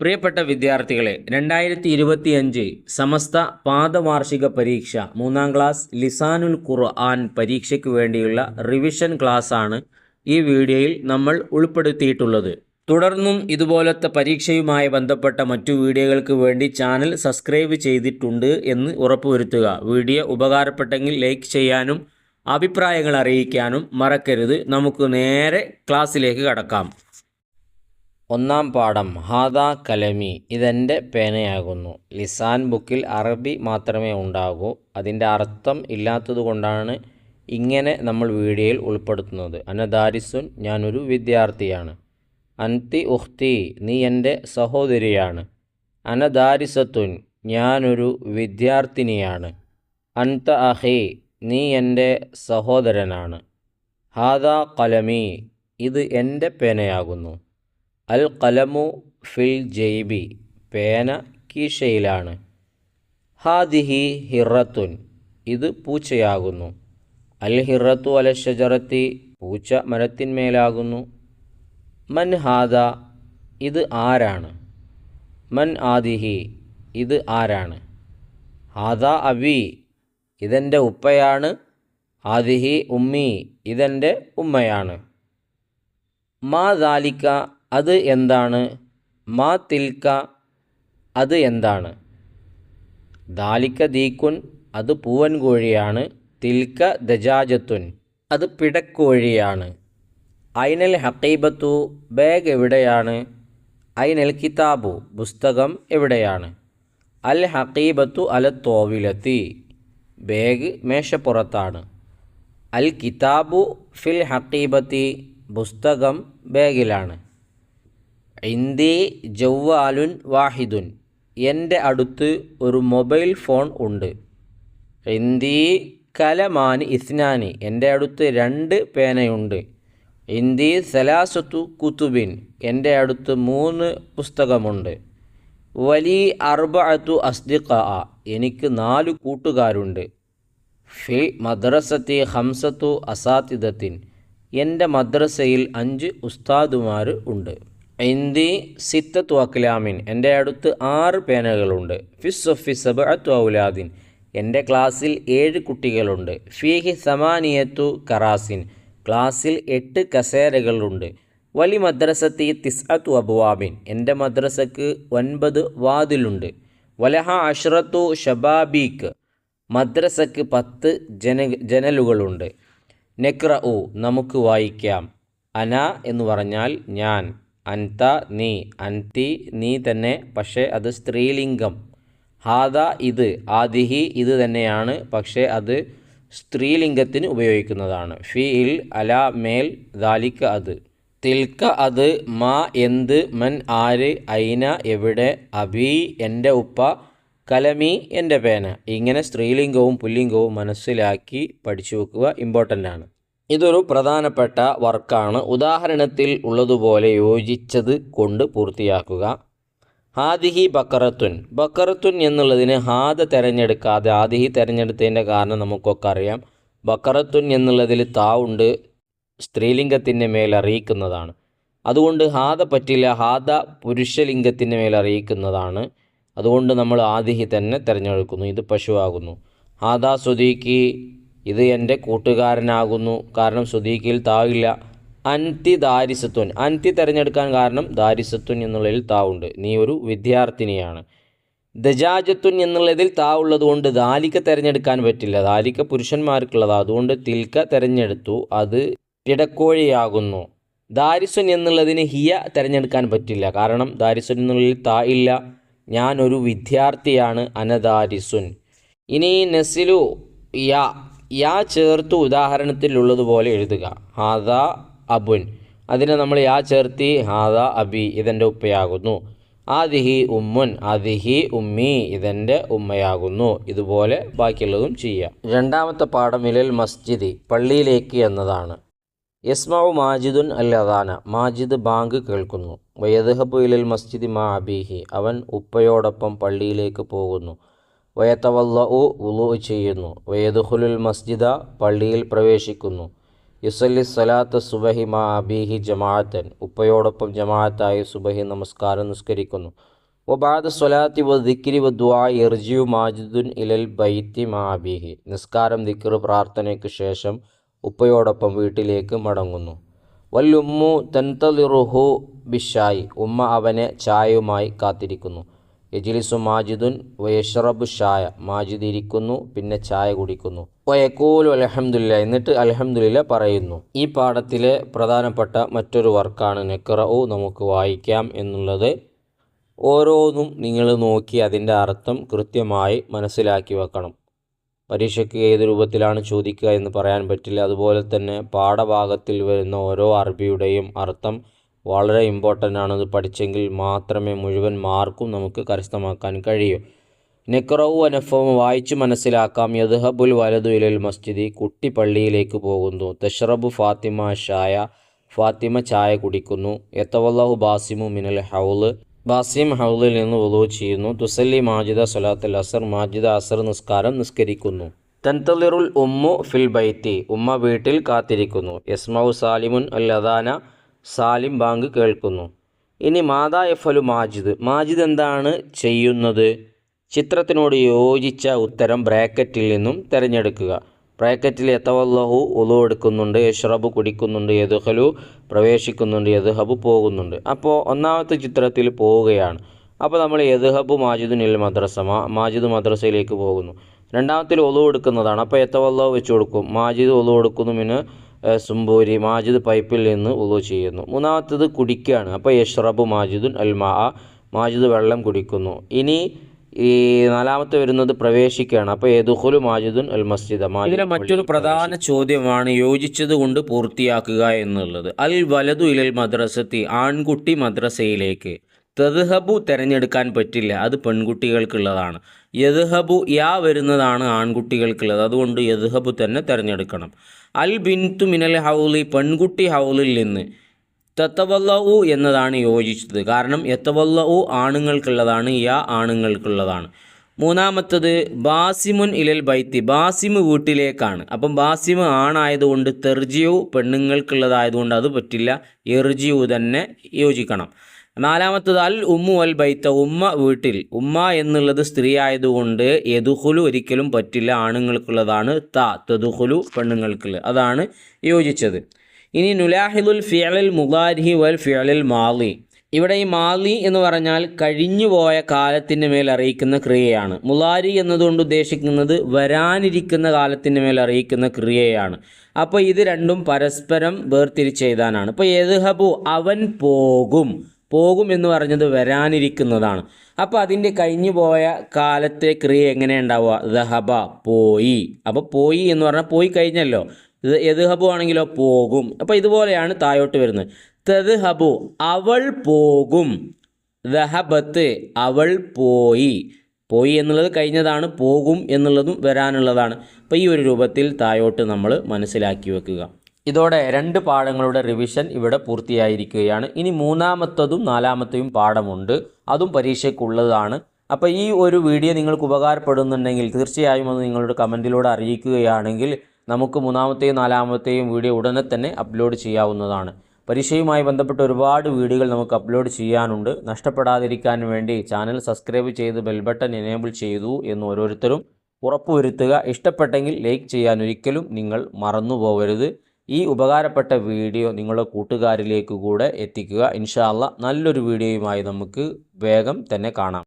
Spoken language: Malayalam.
പ്രിയപ്പെട്ട വിദ്യാർത്ഥികളെ രണ്ടായിരത്തി ഇരുപത്തിയഞ്ച് സമസ്ത പാദവാർഷിക പരീക്ഷ മൂന്നാം ക്ലാസ് ലിസാനുൽ ഖുർആൻ പരീക്ഷയ്ക്ക് വേണ്ടിയുള്ള റിവിഷൻ ക്ലാസ്സാണ് ഈ വീഡിയോയിൽ നമ്മൾ ഉൾപ്പെടുത്തിയിട്ടുള്ളത്. തുടർന്നും ഇതുപോലത്തെ പരീക്ഷയുമായി ബന്ധപ്പെട്ട മറ്റു വീഡിയോകൾക്ക് വേണ്ടി ചാനൽ സബ്സ്ക്രൈബ് ചെയ്തിട്ടുണ്ട് എന്ന് ഉറപ്പുവരുത്തുക. വീഡിയോ ഉപകാരപ്പെട്ടെങ്കിൽ ലൈക്ക് ചെയ്യാനും അഭിപ്രായങ്ങൾ അറിയിക്കാനും മറക്കരുത്. നമുക്ക് നേരെ ക്ലാസ്സിലേക്ക് കടക്കാം. ഒന്നാം പാഠം ഹാദാ കലമി. ഇതെന്റെ പേനയാകുന്നു. ലിസാൻ ബുക്കിൽ അറബി മാത്രമേ ഉണ്ടാകൂ. അതിന്റെ അർത്ഥം ഇല്ലാത്തതുകൊണ്ടാണ് ഇങ്ങനെ നമ്മൾ വീഡിയോയിൽ ഉൾപ്പെടുത്തുന്നത്. അനദാരിസുൻ ഞാനൊരു വിദ്യാർത്ഥിയാണ്. അൻതി ഉഹ്തി നീ എന്റെ സഹോദരിയാണ്. അനദാരിസത്തുൻ ഞാനൊരു വിദ്യാർത്ഥിനിയാണ്. അൻത അഹി നീ എന്റെ സഹോദരനാണ്. ഹാദാ കലമി ഇത് എന്റെ പേനയാകുന്നു. അൽ കലമു ഫിൽ ജെയ്ബി പേന കീശയിലാണ്. ഹാദിഹി ഹിറത്തുൻ ഇത് പൂച്ചയാകുന്നു. അൽ ഹിറത്തു അല ഷജറത്തി പൂച്ച മരത്തിന്മേലാകുന്നു. മൻ ഹാദ ഇത് ആരാണ്? മൻ ആദിഹി ഇത് ആരാണ്? ഹാദ അബി ഇതെന്റെ ഉപ്പയാണ്. ആദിഹി ഉമ്മി ഇതെന്റെ ഉമ്മയാണ്. മാ ദാലിക്ക അത് എന്താണ്? മാ തിൽക്ക അത് എന്താണ്? ദാലിക്ക ദീക്കുൻ അത് പൂവൻ കോഴിയാണ്. തിൽക്ക ദജാജത്തുൻ അത് പിടക്കോഴിയാണ്. ഐനൽ ഹക്കീബത്തു ബാഗ് എവിടെയാണ്? ഐനൽ കിതാബു പുസ്തകം എവിടെയാണ്? അൽ ഹക്കീബത്തു അല തോവിലത്തി ബാഗ് മേശപ്പുറത്താണ്. അൽ കിതാബു ഫിൽ ഹക്കീബത്തി പുസ്തകം ബാഗിലാണ്. ഇന്ദി ജവ്വാലുൻ വാഹിദുൻ. എന്റെ അടുത്ത് ഒരു മൊബൈൽ ഫോൺ ഉണ്ട്. ഇന്ദി കലമാൻ ഇസ്നാനി. എന്റെ അടുത്ത് രണ്ട് പേനയുണ്ട്. ഇന്ദി സലാസത്തു കുത്തുബിൻ എന്റെ അടുത്ത് മൂന്ന് പുസ്തകമുണ്ട്. വലി അർബഅത്തു അസ്ദിഖ. എനിക്ക് നാല് കൂട്ടുകാരുണ്ട്. ഫി മദ്രസത്തി ഹംസത്തു അസാത്തിദത്തിൻ. എന്റെ മദ്രസയിൽ അഞ്ച് ഉസ്താദുമാർ ഉണ്ട്. ഇന്ദി സിത്തത്തു അക്ലാമിൻ എന്റെ അടുത്ത് ആറ് പേനകളുണ്ട്. ഫിസ്സൊഫി സബഅത്തു ഔലാദിൻ. എന്റെ ക്ലാസ്സിൽ ഏഴ് കുട്ടികളുണ്ട്. ഫീഹി സമാനിയത്തു കറാസിൻ. ക്ലാസ്സിൽ എട്ട് കസേരകളുണ്ട്. വലി മദ്രസത്തി തിസ്അത്തു അബുവാബിൻ. എന്റെ മദ്രസക്ക് ഒൻപത് വാതിലുണ്ട്. വലഹ അഷ്റത്തു ഷബാബീക്ക് മദ്രസക്ക് പത്ത് ജന ജനലുകളുണ്ട്. നെക്ര നമുക്ക് വായിക്കാം. അന എന്ന് പറഞ്ഞാൽ ഞാൻ. അൻത നീ അൻതി നീ തന്നെ പക്ഷേ അത് സ്ത്രീലിംഗം. ഹാദ ഇത് ആദിഹി ഇത് തന്നെയാണ് പക്ഷേ അത് സ്ത്രീലിംഗത്തിന് ഉപയോഗിക്കുന്നതാണ്. ഫി ഇൽ അല മേൽ ദാലിക്ക അത്. തിൽക്ക അത് മാ എന്ത് മൻ ആര് ഐന എവിടെ അബി എന്റെ ഉപ്പ കലമി എന്റെ പേന. ഇങ്ങനെ സ്ത്രീലിംഗവും പുല്ലിംഗവും മനസ്സിലാക്കി പഠിച്ചു വെക്കുക ഇമ്പോർട്ടന്റ് ആണ് ഇതൊരു പ്രധാനപ്പെട്ട വർക്കാണ്. ഉദാഹരണത്തിൽ ഉള്ളതുപോലെ യോജിച്ചത് കൊണ്ട് പൂർത്തിയാക്കുക. ഹാദിഹി ബക്കറത്തുൻ. ബക്കറത്തുൻ എന്നുള്ളതിന് ഹാദ തിരഞ്ഞെടുക്കാതെ ആദിഹി തിരഞ്ഞെടുത്തതിന്റെ കാരണം നമുക്കൊക്കെ അറിയാം. ബക്കറത്തുൻ എന്നുള്ളതിൽ താവുണ്ട് സ്ത്രീലിംഗത്തിന്റെ മേൽ അറിയിക്കുന്നതാണ്. അതുകൊണ്ട് ഹാദ പറ്റില്ല ഹാദ പുരുഷലിംഗത്തിന്റെ മേൽ അറിയിക്കുന്നതാണ്. അതുകൊണ്ട് നമ്മൾ ആദിഹി തന്നെ തിരഞ്ഞെടുക്കുന്നു. ഇത് പശുവാകുന്നു. ഹാദ സുദീഖി ഇത് എന്റെ കൂട്ടുകാരനാകുന്നു. കാരണം സുദീഖിൽ താവില്ല. അന്തി ദാരിസത്വൻ അന്തി തിരഞ്ഞെടുക്കാൻ കാരണം ദാരിസത്വൻ എന്നുള്ളതിൽ താവുണ്ട്. നീ ഒരു വിദ്യാർത്ഥിനിയാണ്. ദജാജത്വൻ എന്നുള്ളതിൽ താവുള്ളത് കൊണ്ട് ദാലിക്ക തിരഞ്ഞെടുക്കാൻ പറ്റില്ല. ദാലിക്ക പുരുഷന്മാർക്കുള്ളതാണ് അതുകൊണ്ട് തിൽക്ക തിരഞ്ഞെടുത്തു. അത് ഇടക്കോഴിയാകുന്നു. ദാരിസൻ എന്നുള്ളതിന് ഹിയ തിരഞ്ഞെടുക്കാൻ പറ്റില്ല. കാരണം ദാരിസൻ എന്നുള്ളതിൽ താ ഇല്ല ഞാനൊരു വിദ്യാർത്ഥിയാണ് അനദാരിസുൻ. ഇനി നെസിലു യാ. യാ ചേർത്ത് ഉദാഹരണത്തിലുള്ളതുപോലെ എഴുതുക. ഹാദ അബുൻ. അതിനെ നമ്മൾ യാ ചേർത്തി ഹാദ അബി ഇതെന്റെ ഉപ്പയാകുന്നു. ആദിഹി ഉമ്മുൻ ആദിഹി ഉമ്മി ഇതെന്റെ ഉമ്മയാകുന്നു. ഇതുപോലെ ബാക്കിയുള്ളതും ചെയ്യാം. രണ്ടാമത്തെ പാഠം ഇലൽ മസ്ജിദി പള്ളിയിലേക്ക് എന്നതാണ്. യസ്മാവു മാജിദുൻ അൽ അദാന. മാജിദ് ബാങ്ക് കേൾക്കുന്നു. വയദ്ഹബു ഇലൽ മസ്ജിദി മാ അബീഹി. അവൻ ഉപ്പയോടൊപ്പം പള്ളിയിലേക്ക് പോകുന്നു. വയത്തവല്ലഉ ഉലു ചെയ്യുന്നു. വയദുഹുലുൽ മസ്ജിദ പള്ളിയിൽ പ്രവേശിക്കുന്നു. യുസല്ലി സലാത്ത് സുബഹി മാ അബീഹി ജമാഅത്തൻ. ഉപ്പയോടൊപ്പം ജമാഅത്തായി സുബഹി നമസ്കാരം നിസ്കരിക്കുന്നു. വബാദ സ്വലാത്തി വ ദിക്കിരി വ ഇർജിയു മാജിദുൻ ഇലൽ ബൈത്തി മാ അബീഹി. നിസ്കാരം ദിക്ർ പ്രാർത്ഥനയ്ക്ക് ശേഷം ഉപ്പയോടൊപ്പം വീട്ടിലേക്ക് മടങ്ങുന്നു. വല്ലുമ്മു തൻതലിറുഹു ബിഷായി. ഉമ്മ അവനെ ചായയുമായി കാത്തിരിക്കുന്നു. യജിലിസു മാജിദുൻ വയഷറബു ഷായ. മാജിദ് ഇരിക്കുന്നു പിന്നെ ചായ കുടിക്കുന്നു. വയക്കൂലു അലഹമുല്ല എന്നിട്ട് അലഹമുല്ല പറയുന്നു. ഈ പാഠത്തിലെ പ്രധാനപ്പെട്ട മറ്റൊരു വർക്കാണ് നെക്കറവു നമുക്ക് വായിക്കാം എന്നുള്ളത്. ഓരോന്നും നിങ്ങൾ നോക്കി അതിന്റെ അർത്ഥം കൃത്യമായി മനസ്സിലാക്കി വെക്കണം. പരീക്ഷയ്ക്ക് ഏത് രൂപത്തിലാണ് ചോദിക്കുക എന്ന് പറയാൻ പറ്റില്ല. അതുപോലെ തന്നെ പാഠഭാഗത്തിൽ വരുന്ന ഓരോ അറബിയുടെയും അർത്ഥം വളരെ ഇമ്പോർട്ടന്റ് ആണത് പഠിച്ചെങ്കിൽ മാത്രമേ മുഴുവൻ മാർക്കും നമുക്ക് കരസ്ഥമാക്കാൻ കഴിയൂ. നെക്റവു അനഫവും വായിച്ചു മനസ്സിലാക്കാം. യദ്ഹബുൽ വലതു ഇലൽ മസ്ജിദി കുട്ടി പള്ളിയിലേക്ക് പോകുന്നു. തഷ്റബു ഫാത്തിമ ഷായ ഫാത്തിമ ചായ കുടിക്കുന്നു. എത്തവല്ലാഹു ബാസിമു മിനൽ ഹൗൽ ബാസിം ഹൗലിൽ നിന്ന് വുളു ചെയ്യുന്നു. തുസല്ലി മാജിദ സലാത്തുൽ അസർ മാജിദ അസർ നിസ്കാരം നിസ്കരിക്കുന്നു. തൻതലിറുൽ ഉമ്മു ഫിൽ ബൈത്തി ഉമ്മ വീട്ടിൽ കാത്തിരിക്കുന്നു. യസ്മൌ സാലിമുൻ അൽ അദാന സാലിം ബാങ്ക് കേൾക്കുന്നു. ഇനി മാതാ എഫലു മാജിദ്. മാജിദ് എന്താണ് ചെയ്യുന്നത്? ചിത്രത്തിനോട് യോജിച്ച ഉത്തരം ബ്രാക്കറ്റിൽ നിന്നും തിരഞ്ഞെടുക്കുക. ബ്രാക്കറ്റിൽ എത്തവല്ലഹു ഉളു എടുക്കുന്നുണ്ട് യഷ്റബ് കുടിക്കുന്നുണ്ട് യദുഹലു പ്രവേശിക്കുന്നുണ്ട് യദുഹബ് പോകുന്നുണ്ട്. അപ്പോൾ ഒന്നാമത്തെ ചിത്രത്തിൽ പോവുകയാണ്. അപ്പോൾ നമ്മൾ യദുഹബ് മാജിദ് ഇൽ മദ്രസ മാജിദ് മദ്രസയിലേക്ക് പോകുന്നു. രണ്ടാമത്തിൽ ഒളു എടുക്കുന്നതാണ്. അപ്പോൾ എത്തവല്ലഹു വെച്ച് കൊടുക്കും. മാജിദ് ഒളു കൊടുക്കുന്നു പിന്നെ സുംബൂരി മാജിദ് പൈപ്പിൽ നിന്ന് ഉളു ചെയ്യുന്നു. മൂന്നാമത്തത് കുടിക്കുകയാണ് അപ്പോൾ യഷ്റബു മാജിദുൻ അൽ മാ മാജിദ് വെള്ളം കുടിക്കുന്നു. ഇനി ഈ നാലാമത്തെ വരുന്നത് പ്രവേശിക്കുകയാണ് അപ്പോൾ യദുഖുലു മാജിദുൻ അൽ മസ്ജിദ് ഇതിലെ മറ്റൊരു പ്രധാന ചോദ്യമാണ് യോജിച്ചത് കൊണ്ട് പൂർത്തിയാക്കുക എന്നുള്ളത്. അൽ വലതു ഇലൽ മദ്രസത്തി ആൺകുട്ടി മദ്രസയിലേക്ക്. തെദ്ഹബു തിരഞ്ഞെടുക്കാൻ പറ്റില്ല. അത് പെൺകുട്ടികൾക്കുള്ളതാണ്. യദ്ഹബു യാ വരുന്നതാണ് ആൺകുട്ടികൾക്കുള്ളത്. അതുകൊണ്ട് യദ്ഹബു തന്നെ തിരഞ്ഞെടുക്കണം. അൽ ബിൻതു മിനൽ ഹൗലി പെൺകുട്ടി ഹൗലിൽ നിന്ന്. തത്തവല്ലവു എന്നതാണ് യോജിച്ചത്. കാരണം എത്തവല്ലവു ആണുങ്ങൾക്കുള്ളതാണ് യാ ആണുങ്ങൾക്കുള്ളതാണ്. മൂന്നാമത്തത് ബാസിമുൻ ഇലൽ ബൈത്തി. ബാസിമ് വീട്ടിലേക്കാണ്. അപ്പം ബാസിമ് ആണായതുകൊണ്ട് തെർജിയു പെണ്ണുങ്ങൾക്കുള്ളതായതുകൊണ്ട് അത് പറ്റില്ല. എർജിയു തന്നെ യോജിക്കണം. നാലാമത്തത് അൽ ഉമ്മു അൽ ബൈത്ത ഉമ്മ വീട്ടിൽ. ഉമ്മ എന്നുള്ളത് സ്ത്രീ ആയതുകൊണ്ട് യദുഹുലു ഒരിക്കലും പറ്റില്ല ആണുങ്ങൾക്കുള്ളതാണ് ത തദുഹുലു പെണ്ണുങ്ങൾക്കുള്ള അതാണ് യോജിച്ചത്. ഇനി നുലാഹിദുൽ ഫിയലിൽ മുഖാരിഹി വൽ ഫിയലിൽ മാലി. ഇവിടെ ഈ മാലി എന്ന് പറഞ്ഞാൽ കഴിഞ്ഞുപോയ കാലത്തിന്റെ മേൽ അറിയിക്കുന്ന ക്രിയയാണ്. മുലാരി എന്നതുകൊണ്ട് ഉദ്ദേശിക്കുന്നത് വരാനിരിക്കുന്ന കാലത്തിന്റെ മേൽ അറിയിക്കുന്ന ക്രിയയാണ്. അപ്പോൾ ഇത് രണ്ടും പരസ്പരം വേർതിരിച്ചെഴുതാനാണ്. ഇപ്പോൾ യദ്ഹബു അവൻ പോകും. പോകും എന്ന് പറഞ്ഞത് വരാനിരിക്കുന്നതാണ്. അപ്പോൾ അതിന്റെ കഴിഞ്ഞു പോയ കാലത്തെ ക്രിയ എങ്ങനെ ഉണ്ടാവുക? ദഹബ പോയി. അപ്പോൾ പോയി എന്ന് പറഞ്ഞാൽ പോയി കഴിഞ്ഞല്ലോ. ഇത് എദ്ഹബു ആണെങ്കിലോ പോകും. അപ്പോൾ ഇതുപോലെയാണ് താഴോട്ട് വരുന്നത്. തെദ്ഹബു അവൾ പോകും. ദഹബത്ത് അവൾ പോയി. പോയി എന്നുള്ളത് കഴിഞ്ഞതാണ് പോകും എന്നുള്ളതും വരാനുള്ളതാണ്. അപ്പോൾ ഈ ഒരു രൂപത്തിൽ താഴോട്ട് നമ്മൾ മനസ്സിലാക്കി വെക്കുക. ഇതോടെ രണ്ട് പാഠങ്ങളുടെ റിവിഷൻ ഇവിടെ പൂർത്തിയായിരിക്കുകയാണ്. ഇനി മൂന്നാമത്തതും നാലാമത്തെയും പാഠമുണ്ട്. അതും പരീക്ഷയ്ക്കുള്ളതാണ്. അപ്പോൾ ഈ ഒരു വീഡിയോ നിങ്ങൾക്ക് ഉപകാരപ്പെടുന്നുണ്ടെങ്കിൽ തീർച്ചയായും അത് നിങ്ങളുടെ കമന്റിലൂടെ അറിയിക്കുകയാണെങ്കിൽ നമുക്ക് മൂന്നാമത്തെയും നാലാമത്തെയും വീഡിയോ ഉടനെ തന്നെ അപ്ലോഡ് ചെയ്യാവുന്നതാണ്. പരീക്ഷയുമായി ബന്ധപ്പെട്ട് ഒരുപാട് വീഡിയോകൾ നമുക്ക് അപ്ലോഡ് ചെയ്യാനുണ്ട്. നഷ്ടപ്പെടാതിരിക്കാൻ വേണ്ടി ചാനൽ സബ്സ്ക്രൈബ് ചെയ്ത് ബെൽബട്ടൺ എനേബിൾ ചെയ്തു എന്ന് ഓരോരുത്തരും ഉറപ്പുവരുത്തുക. ഇഷ്ടപ്പെട്ടെങ്കിൽ ലൈക്ക് ചെയ്യാൻ ഒരിക്കലും നിങ്ങൾ മറന്നു പോകരുത് ഈ ഉപകാരപ്പെട്ട വീഡിയോ നിങ്ങളുടെ കൂട്ടുകാരിലേക്ക് കൂടെ എത്തിക്കുക. ഇൻഷാല്ല നല്ലൊരു വീഡിയോയുമായി നമുക്ക് വേഗം തന്നെ കാണാം.